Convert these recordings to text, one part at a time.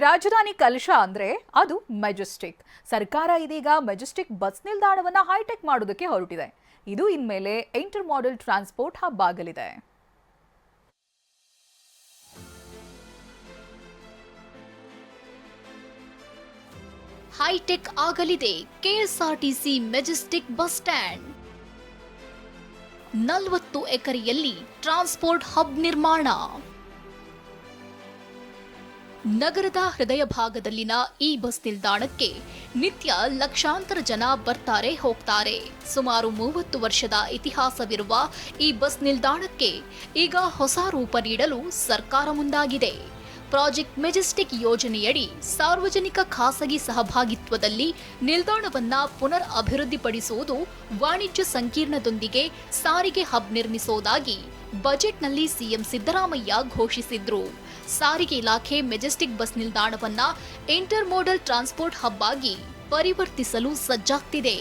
ರಾಜಧಾನಿ ಕಲಶ ಅಂದ್ರೆ ಅದು ಮೆಜೆಸ್ಟಿಕ್. ಸರ್ಕಾರ ಇದೀಗ ಮೆಜೆಸ್ಟಿಕ್ ಬಸ್ ನಿಲ್ದಾಣವನ್ನು ಹೈಟೆಕ್ ಮಾಡೋದಕ್ಕೆ ಹೊರಟಿದೆ. ಇದು ಇನ್ಮೇಲೆ ಇಂಟರ್ ಮಾಡೆಲ್ ಟ್ರಾನ್ಸ್ಪೋರ್ಟ್ ಹಬ್ ಆಗಲಿದೆ ಹೈಟೆಕ್ ಆಗಲಿದೆ. KSRTC Majestic bus stand. ನಲವತ್ತು ಎಕರೆಯಲ್ಲಿ ಟ್ರಾನ್ಸ್ಪೋರ್ಟ್ ಹಬ್ ನಿರ್ಮಾಣ. ನಗರದ ಹೃದಯ ಭಾಗದಲ್ಲಿನ ಈ ಬಸ್ ನಿಲ್ದಾಣಕ್ಕೆ ನಿತ್ಯ ಲಕ್ಷಾಂತರ ಜನ ಬರ್ತಾರೆ, ಹೋಗ್ತಾರೆ. ಸುಮಾರು ಮೂವತ್ತು ವರ್ಷದ ಇತಿಹಾಸವಿರುವ ಈ ಬಸ್ ನಿಲ್ದಾಣಕ್ಕೆ ಈಗ ಹೊಸ ರೂಪ ನೀಡಲು ಸರ್ಕಾರ ಮುಂದಾಗಿದೆ. ಪ್ರಾಜೆಕ್ಟ್ ಮೆಜೆಸ್ಟಿಕ್ ಯೋಜನೆಯಡಿ ಸಾರ್ವಜನಿಕ ಖಾಸಗಿ ಸಹಭಾಗಿತ್ವದಲ್ಲಿ ನಿಲ್ದಾಣವನ್ನ ಪುನರ್ ಅಭಿವೃದ್ಧಿಪಡಿಸುವುದು ವಾಣಿಜ್ಯ ಸಂಕೀರ್ಣದೊಂದಿಗೆ ಸಾರಿಗೆ ಹಬ್ ನಿರ್ಮಿಸುವುದಾಗಿ ಬಜೆಟ್ನಲ್ಲಿ ಸಿಎಂ ಸಿದ್ದರಾಮಯ್ಯ ಘೋಷಿಸಿದ್ರು. ಸಾರಿಗೆ ಇಲಾಖೆ ಮೆಜೆಸ್ಟಿಕ್ ಬಸ್ ನಿಲ್ದಾಣವನ್ನ ಇಂಟರ್ ಮೋಡಲ್ ಟ್ರಾನ್ಸ್ಪೋರ್ಟ್ ಹಬ್ ಆಗಿ ಪರಿವರ್ತಿಸಲು ಸಜ್ಜಾಗ್ತಿದೆ.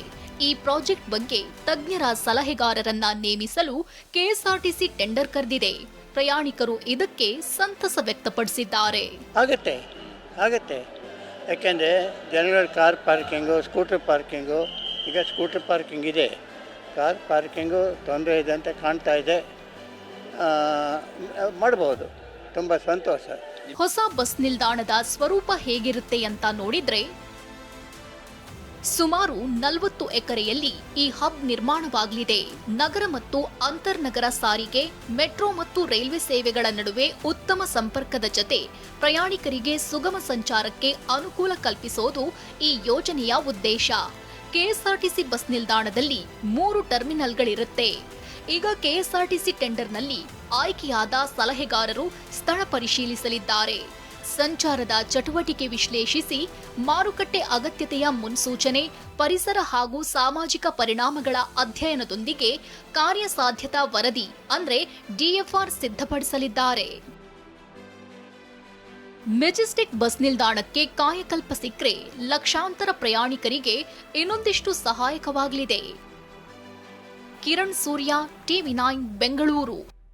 ಈ ಪ್ರಾಜೆಕ್ಟ್ ಬಗ್ಗೆ ತಜ್ಞರ ಸಲಹೆಗಾರರನ್ನ ನೇಮಿಸಲು ಕೆಎಸ್ಆರ್ಟಿಸಿ ಟೆಂಡರ್ ಕರೆದಿದೆ. ಪ್ರಯಾಣಿಕರು ಇದಕ್ಕೆ ಸಂತಸ ವ್ಯಕ್ತಪಡಿಸಿದ್ದಾರೆ. ಆಗತ್ತೆ, ಆಗುತ್ತೆ. ಯಾಕೆಂದರೆ ಜನಗಳ ಕಾರ್ ಪಾರ್ಕಿಂಗು, ಸ್ಕೂಟರ್ ಪಾರ್ಕಿಂಗು, ಈಗ ಸ್ಕೂಟರ್ ಪಾರ್ಕಿಂಗ್ ಇದೆ. ಕಾರ್ ಪಾರ್ಕಿಂಗು ತೊಂದರೆ ಇದೆ ಅಂತ ಕಾಣ್ತಾ ಇದೆ. ಆ, ಮಾಡ್ಬೋದು. ತುಂಬ ಸಂತೋಷ. ಹೊಸ ಬಸ್ ನಿಲ್ದಾಣದ ಸ್ವರೂಪ ಹೇಗಿರುತ್ತೆ ಅಂತ ನೋಡಿದ್ರೆ ಸುಮಾರು ನಲವತ್ತು ಎಕರೆಯಲ್ಲಿ ಈ ಹಬ್ ನಿರ್ಮಾಣವಾಗಲಿದೆ. ನಗರ ಮತ್ತು ಅಂತರ್ನಗರ ಸಾರಿಗೆ ಮೆಟ್ರೋ ಮತ್ತು ರೈಲ್ವೆ ಸೇವೆಗಳ ನಡುವೆ ಉತ್ತಮ ಸಂಪರ್ಕದ ಜತೆ ಪ್ರಯಾಣಿಕರಿಗೆ ಸುಗಮ ಸಂಚಾರಕ್ಕೆ ಅನುಕೂಲ ಕಲ್ಪಿಸೋದು ಈ ಯೋಜನೆಯ ಉದ್ದೇಶ. ಕೆಎಸ್ಆರ್ಟಿಸಿ ಬಸ್ ನಿಲ್ದಾಣದಲ್ಲಿ ಮೂರು ಟರ್ಮಿನಲ್ಗಳಿರುತ್ತೆ. ಈಗ ಕೆಎಸ್ಆರ್ಟಿಸಿ ಟೆಂಡರ್ನಲ್ಲಿ ಆಯ್ಕೆಯಾದ ಸಲಹೆಗಾರರು ಸ್ಥಳ ಪರಿಶೀಲಿಸಲಿದ್ದಾರೆ. ಸಂಚಾರದ ಚಟುವಟಿಕೆ ವಿಶ್ಲೇಷಿಸಿ ಮಾರುಕಟ್ಟೆ ಅಗತ್ಯತೆಯ ಮುನ್ಸೂಚನೆ, ಪರಿಸರ ಹಾಗೂ ಸಾಮಾಜಿಕ ಪರಿಣಾಮಗಳ ಅಧ್ಯಯನದೊಂದಿಗೆ ಕಾರ್ಯಸಾಧ್ಯತಾ ವರದಿ ಅಂದರೆ ಡಿಎಫ್ಆರ್ ಸಿದ್ಧಪಡಿಸಲಿದ್ದಾರೆ. ಮೆಜೆಸ್ಟಿಕ್ ಬಸ್ ನಿಲ್ದಾಣಕ್ಕೆ ಕಾಯಕಲ್ಪ ಸಿಕ್ಕರೆ ಲಕ್ಷಾಂತರ ಪ್ರಯಾಣಿಕರಿಗೆ ಇನ್ನೊಂದಿಷ್ಟು ಸಹಾಯಕವಾಗಲಿದೆ. Kiran Surya TV nine Bengaluru